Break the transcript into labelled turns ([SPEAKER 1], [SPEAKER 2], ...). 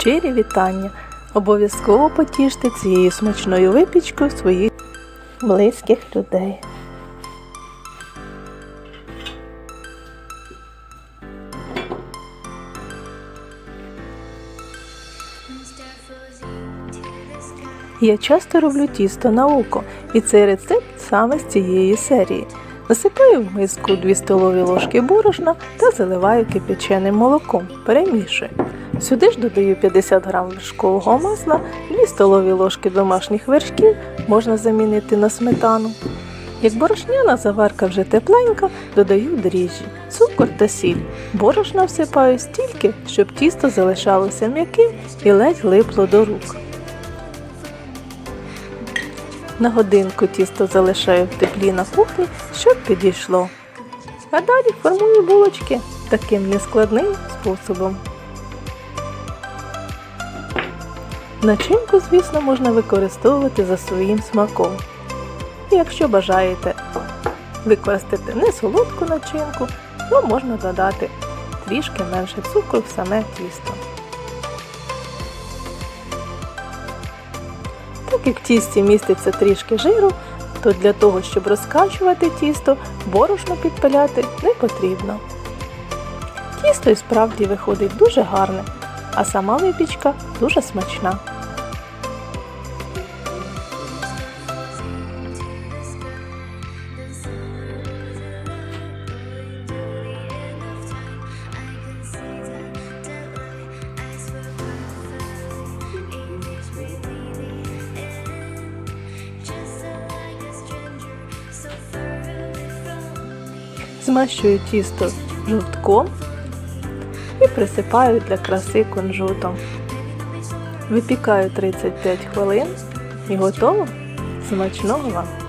[SPEAKER 1] Щирі вітання! Обов'язково потіште цією смачною випічкою своїх близьких людей. Я часто роблю тісто на око, і цей рецепт саме з цієї серії. Насипаю в миску 2 столові ложки борошна та заливаю кипяченим молоком. Перемішую. Сюди ж додаю 50 г вершкового масла, 2 столові ложки домашніх вершків можна замінити на сметану. Як борошняна заварка вже тепленька, додаю дріжджі, цукор та сіль. Борошна всипаю стільки, щоб тісто залишалося м'яким і ледь липло до рук. На годинку тісто залишаю в теплі на кухні, щоб підійшло. А далі формую булочки таким нескладним способом. Начинку, звісно, можна використовувати за своїм смаком. Якщо бажаєте використати не солодку начинку, то можна додати трішки менше цукру в саме тісто. Так як в тісті міститься трішки жиру, то для того, щоб розкачувати тісто, борошно підпиляти не потрібно. Тісто і справді виходить дуже гарне, а сама випічка дуже смачна. Змащую тісто жовтком і присипаю для краси кунжутом. Випікаю 35 хвилин і готово. Смачного вам!